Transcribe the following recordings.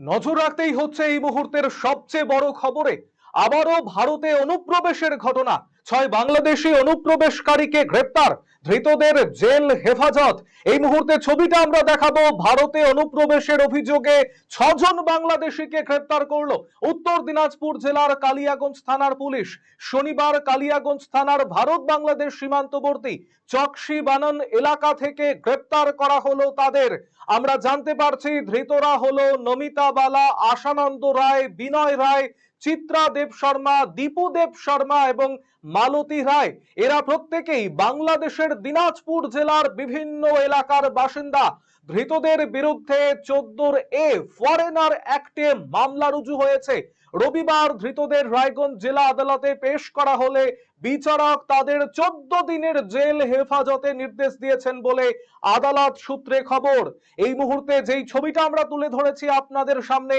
নজর রাখতেই হচ্ছে এই মুহূর্তের সবচেয়ে বড় খবরে। আবারও ভারতে অনুপ্রবেশের ঘটনা। ছয় বাংলাদেশি অনুপ্রবেশকারীকে গ্রেপ্তার। ধৃতদের জেল হেফাজত। এই মুহূর্তে ছবিটা আমরা দেখাবো। ভারতে অনুপ্রবেশের অভিযোগে ছজন বাংলাদেশিকে গ্রেপ্তার করল উত্তর দিনাজপুর জেলার কালিয়াগঞ্জ থানার পুলিশ। শনিবার কালিয়াগঞ্জ থানার ভারত বাংলাদেশ সীমান্তবর্তী চকশি বানন এলাকা থেকে গ্রেপ্তার করা হলো তাদের। আমরা জানতে পারছি ধৃতরা হলো নমিতা বালা, আশানন্দ রায়, বিনয় রায় চিত্রা দেব শর্মা দীপু দেব শর্মা এবং মালতী রায়। এরা প্রত্যেকেই বাংলাদেশের দিনাজপুর জেলার বিভিন্ন এলাকার বাসিন্দা। ধৃতদের বিরুদ্ধে চোদ্দোর এ ফরেনার অ্যাক্টে মামলা রুজু হয়েছে। রবিবার ধৃতদের রায়গঞ্জ জেলা আদালতে পেশ করা হলে বিচারক তাদের চোদ্দ দিনের জেল হেফাজতে নির্দেশ দিয়েছেন বলে আদালত সূত্রে খবর। এই মুহূর্তে যেই ছবিটা আমরা তুলে ধরেছি আপনাদের সামনে,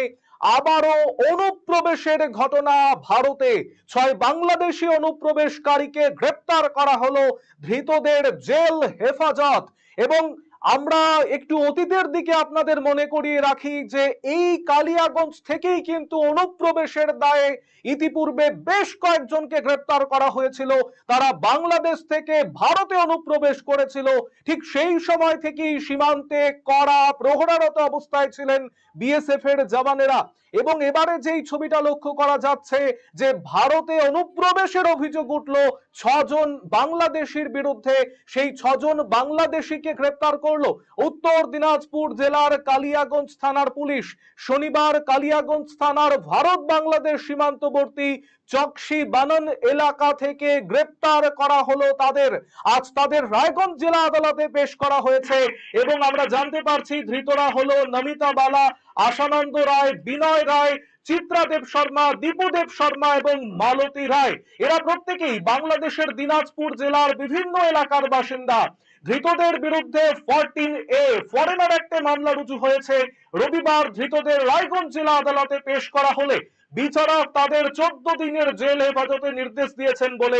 আবারও অনুপ্রবেশের ঘটনা ভারতে। ছয় বাংলাদেশি অনুপ্রবেশকারীকে গ্রেপ্তার করা হলো ধৃতদের জেল হেফাজত এবং আমরা একটু অতীতের দিকে আপনাদের মনে করিয়ে রাখি যে এই কালিয়াগঞ্জ থেকেই কিন্তু অনুপ্রবেশের দায়ে ইতিপূর্বে বেশ কয়েকজনকে গ্রেপ্তার করা হয়েছিল। তারা বাংলাদেশ থেকে ভারতে অনুপ্রবেশ করেছিল। ঠিক সেই সময় থেকেই সীমান্তে কড়া প্রহরারত অবস্থায় ছিলেন বিএসএফ এর জওয়ানেরা। এবং এবারে যেই ছবিটা লক্ষ্য করা যাচ্ছে যে ভারতে অনুপ্রবেশের অভিযোগ উঠল ছজন বাংলাদেশির বিরুদ্ধে সেই ছজন বাংলাদেশিকে গ্রেপ্তার করল উত্তর দিনাজপুর জেলার কালিয়াগঞ্জ থানার পুলিশ। শনিবার কালিয়াগঞ্জ থানার ভারত বাংলাদেশ সীমান্তবর্তী চকশি বানন এলাকা থেকে গ্রেপ্তার করা হলো তাদের। আজ তাদের রায়গঞ্জ জেলা আদালতে পেশ করা হয়েছে এবং আমরা জানতে পারছি ধৃতরা হলো নমিতা বালা, আশানন্দ রায়, বিনয় রায়, চিত্রা দেব শর্মা, দীপু দেব শর্মা এবং মালতী রায়। এরা প্রত্যেকেই বাংলাদেশের দিনাজপুর জেলার বিভিন্ন এলাকার বাসিন্দা। ধৃতদের বিরুদ্ধে ফোরটিন এ, ফরেনার অ্যাক্টে মামলা রুজু হয়েছে। রবিবার ধৃতদের রায়গঞ্জ জেলা আদালতে পেশ করা হলে বিচারক তাদের চোদ্দ দিনের জেল হেফাজতে নির্দেশ দিয়েছেন বলে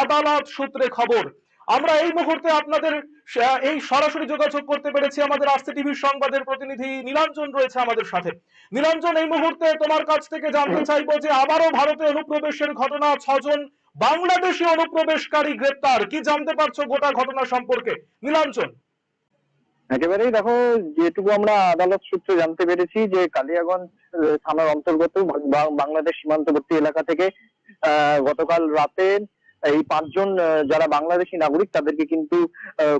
আদালত সূত্রে খবর। আমরা এই মুহূর্তে আপনাদের, এই সরাসরি যোগাযোগ করতে পেরেছি আমাদের আস্তে টিভির সংবাদের প্রতিনিধি নীলাঞ্জন রয়েছে আমাদের সাথে। নীলাঞ্জন, এই মুহূর্তে তোমার কাছ থেকে জানতে চাইব যে আবারও ভারতে অনুপ্রবেশের ঘটনা, ছজন বাংলাদেশি অনুপ্রবেশকারী গ্রেপ্তার। কি জানতে পারছ গোটা ঘটনা সম্পর্কে? নীলাঞ্জন। একেবারেই দেখো, যেটুকু আমরা আদালত সূত্রে জানতে পেরেছি যে কালিয়াগঞ্জ থানার অন্তর্গত বাংলাদেশ সীমান্তবর্তী এলাকা থেকে গতকাল রাতে এই পাঁচজন যারা বাংলাদেশি নাগরিক তাদেরকে কিন্তু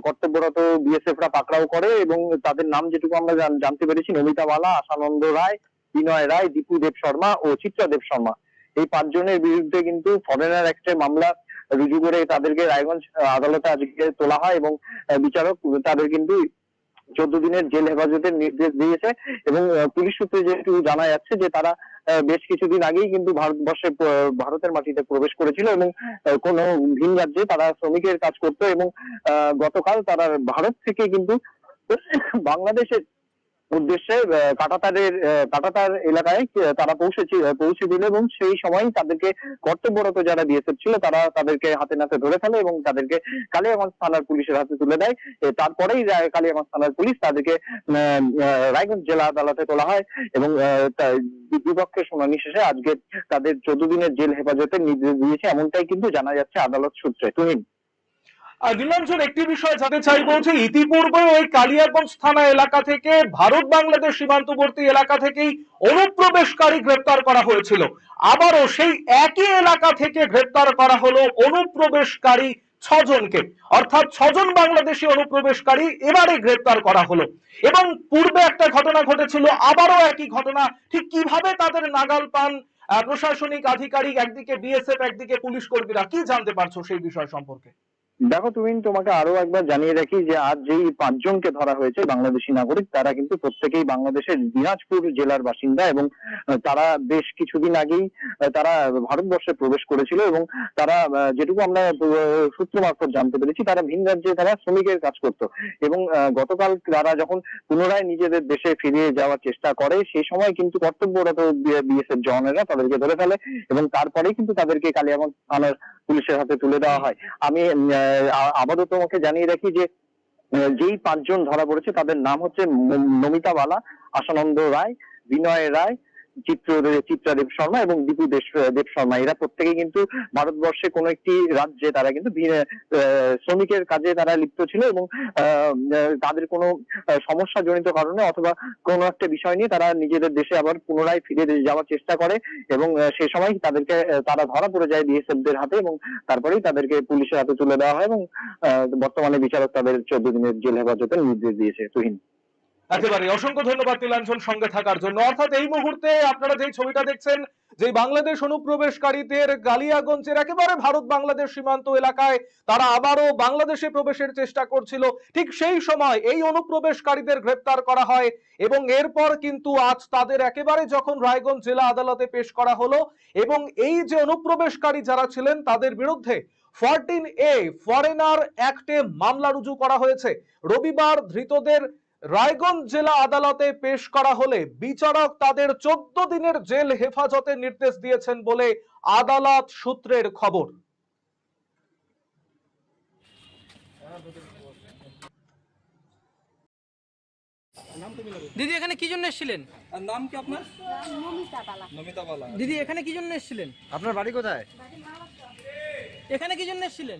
কর্তব্যরত বিএসএফ রা পাকড়াও করে এবং তাদের নাম যেটুকু আমরা জানতে পেরেছি, নমিতা বালা আশানন্দ রায়, বিনয় রায়, দীপু দেব শর্মা ও চিত্রা দেব শর্মা। এই পাঁচজনের বিরুদ্ধে কিন্তু ফরেনার অ্যাক্টে মামলা রুজু করে তাদেরকে রায়গঞ্জ, আদালতে আজকে তোলা হয় এবং বিচারক তাদের কিন্তু চোদ্দ দিনের জেল হেফাজতের নির্দেশ দিয়েছে এবং পুলিশ সূত্রে যেহেতু জানা যাচ্ছে যে তারা বেশ কিছুদিন আগেই কিন্তু ভারতবর্ষে ভারতের মাটিতে প্রবেশ করেছিল এবং কোন ভিন রাজ্যে তারা শ্রমিকের কাজ করত এবং গতকাল তারা ভারত থেকে কিন্তু বাংলাদেশের উদ্দেশ্যে কাটাতারের কাটাতার এলাকায় তারা পৌঁছেছি পৌঁছে দিল এবং সেই সময় তাদেরকে কর্তব্যরত যারা বিএসএফ ছিল, তারা তাদেরকে হাতে নাতে ধরে ফেলে এবং তাদেরকে কালিয়াগঞ্জ থানার পুলিশের হাতে তুলে দেয়। তারপরেই কালিয়াগঞ্জ থানার পুলিশ তাদেরকে রায়গঞ্জ জেলা আদালতে তোলা হয় এবং বিপক্ষের শুনানি শেষে আজকে তাদের চোদ্দ দিনের জেল হেফাজতের নির্দেশ দিয়েছে। এমনটাই কিন্তু জানা যাচ্ছে আদালত সূত্রে। তুমি আর একটি বিষয় জানতে চাইব যে ইতিপূর্বে ওই কালিয়াগঞ্জ থানা এলাকা থেকে ভারত বাংলাদেশ সীমান্তবর্তী এলাকা থেকেই অনুপ্রবেশকারী গ্রেপ্তার করা হয়েছিল। আবারও সেই একই এলাকা থেকে গ্রেপ্তার করা হলো অনুপ্রবেশকারী ছজনকে। অর্থাৎ ছজন বাংলাদেশি অনুপ্রবেশকারী এবারে গ্রেপ্তার করা হলো। এবং পূর্বে একটা ঘটনা ঘটেছিল, আবারও একই ঘটনা। ঠিক কীভাবে তাদের নাগাল পান প্রশাসনিক আধিকারিক, একদিকে বিএসএফ, একদিকে পুলিশ কর্মীরা, কি জানতে পারছ সেই বিষয় সম্পর্কে? দেখো তুমি তোমাকে আরও একবার জানিয়ে রাখি যে আজ যেই পাঁচজনকে ধরা হয়েছে বাংলাদেশি নাগরিক, তারা কিন্তু প্রত্যেকেই বাংলাদেশের দিনাজপুর জেলার বাসিন্দা এবং তারা বেশ কিছুদিন আগেই তারা ভারতবর্ষে প্রবেশ করেছিল এবং তারা যেটুকু আমরা সূত্র মারফত জানতে পেরেছি, তারা ভিন রাজ্যে তারা শ্রমিকের কাজ করত এবং গতকাল তারা যখন পুনরায় নিজেদের দেশে ফিরিয়ে যাওয়ার চেষ্টা করে, সেই সময় কিন্তু কর্তব্যরত বিএসএফ জওয়ানেরা তাদেরকে ধরে ফেলে এবং তারপরেই কিন্তু তাদেরকে কালিয়াগঞ্জ থানার পুলিশের হাতে তুলে দেওয়া হয়। আমি আবারও তোমাকে জানিয়ে রাখি যে যেই পাঁচজন ধরা পড়েছে, তাদের নাম হচ্ছে নমিতা বালা, আশানন্দ রায়, বিনয় রায় চিত্র চিত্রা দেব শর্মা এবং দীপু দেব শর্মা। এরা প্রত্যেকে কিন্তু ভারতবর্ষে কোনো একটি রাজ্যে তারা কিন্তু শ্রমিকের কাজে তারা লিপ্ত ছিল এবং তাদের কোনো সমস্যা জনিত কারণে অথবা কোনো একটা বিষয় নিয়ে তারা নিজেদের দেশে আবার পুনরায় ফিরে যাওয়ার চেষ্টা করে এবং সে সময় তাদেরকে তারা ধরা পড়ে যায় বিএসএফ দের হাতে এবং তারপরেই তাদেরকে পুলিশের হাতে তুলে দেওয়া হয় এবং বর্তমানে বিচারক তাদের চোদ্দ দিনের জেল হেফাজতের নির্দেশ দিয়েছে তুহিন। একেবারে অসংখ্য ধন্যবাদ নীলাঞ্জন সঙ্গে থাকার জন্য। অর্থাৎ এই মুহূর্তে আপনারা যেই ছবিটা দেখছেন যে বাংলাদেশ অনুপ্রবেশকারীদের গালিয়াগঞ্জের একেবারে ভারত বাংলাদেশ সীমান্ত এলাকায় তারা আবারও বাংলাদেশে প্রবেশের চেষ্টা করছিল, ঠিক সেই সময় এই অনুপ্রবেশকারীদের গ্রেপ্তার করা হয় এবং এরপর কিন্তু আজ তাদের একেবারে যখন রায়গঞ্জ জেলা আদালতে পেশ করা হলো এবং এই যে অনুপ্রবেশকারী যারা ছিলেন তাদের বিরুদ্ধে ফরটিন এ ফরেনার অ্যাক্টে মামলা রুজু করা হয়েছে। রবিবার ধৃতদের রায়গঞ্জ জেলা আদালতে পেশ করা হলে বিচারক তাদের চোদ্দ দিনের জেল হেফাজতে নির্দেশ দিয়েছেন বলে আদালত সূত্রের খবর। দিদি এখানে কি জন্য এসেছিলেন? আর নাম কি আপনার? নমিতা বালা নমিতা বালা দিদি এখানে কি জন্য এসেছিলেন? আপনার বাড়ি কোথায়? এখানে কি জন্য এসেছিলেন?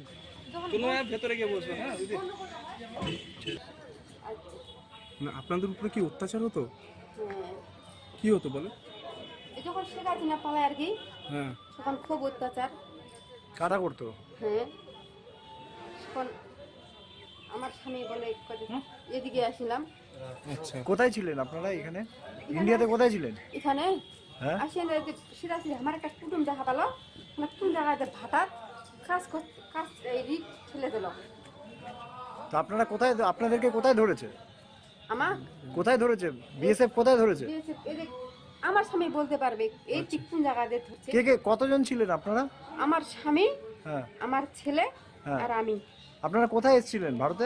কোনো ভেতরে গিয়ে বসবেন হ্যাঁ দিদি না আপনাদের উপরে কি অত্যাচার হতো? কি হতো বলে এই যখন শেখ হাসিনা পালায় আর কি হ্যাঁ। তখন খুব অত্যাচার। কারা করতো? হ্যাঁ। তখন আমার স্বামী বলে এদিকে আসিলাম। আচ্ছা। কোথায় ছিলেন আপনারা এখানে? ইন্ডিয়াতে কোথায় ছিলেন? এখানে? হ্যাঁ? আসেন সিরাজি আমার একটা কুটুম দেখা পেল। মানে কোন জায়গাতে ভাতার কাজ কর- কাজ এই ঠেলে দিল। তো আপনারা কোথায় আপনাদেরকে কোথায় ধরেছে? আমার? কোথায় ধরেছে? বিএসএফ কোথায় ধরেছে? আমার স্বামী বলতে পারবে এই ঠিক কোন জায়গাতে ধরছে? কে কে কতজন ছিলেন আপনারা? আমার স্বামী হ্যাঁ। আমার ছেলে হ্যাঁ। আর আমি। আপনারা কোথায় এসেছিলেন? ভারতে?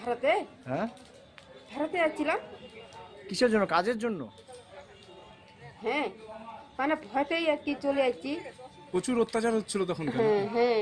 ভারতে? হ্যাঁ। ভারতে যাচ্ছিলাম। কিসের জন্য? কাজের জন্য? হ্যাঁ। মানে ভয়তেই আর কি চলে যাচ্ছি। প্রচুর অত্যাচার হচ্ছিল তখন হ্যাঁ হ্যাঁ।